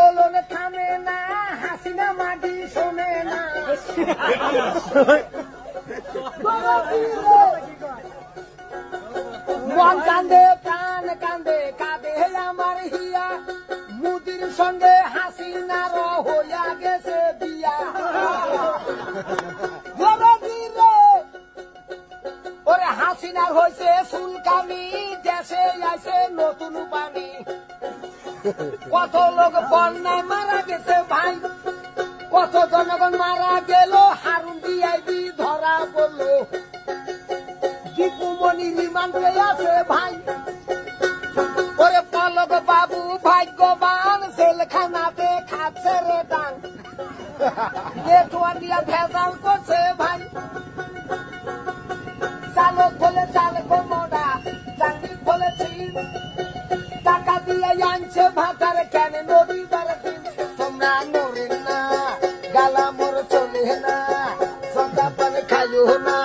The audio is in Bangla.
আন্দোলন থামে না, হাসিনা মাটি শোনে না। মন কান্দে, প্রাণ কান্দে, কাঁদে আমার হিয়া। মুদির সঙ্গে হাসিনার হইয়া গেছে বিয়া। ওরে হাসিনার হয়েছে সুলকামি দেশে আইছে নতুন পানি। কত লোক বন্যায় মারা গেছে ভাই। কত জনগণ মারা গেল, হারুন দিয়াইবি ধরা পড়ল। দীপুমণি রিমান্ডে আছে ভাই। ওরে পলক বাবু, ভাগ্যবান খাচ্ছে রে ডান নেটওয়ার দিয়া ভেজাল করছে ভাই। চালক বলে চালক মোড়া চাকরি বলেছি। আনছে ভাতার কেন নদী দিন তোমরা নড়ে না, গালা মোর চলে না সদা পান খাইও না।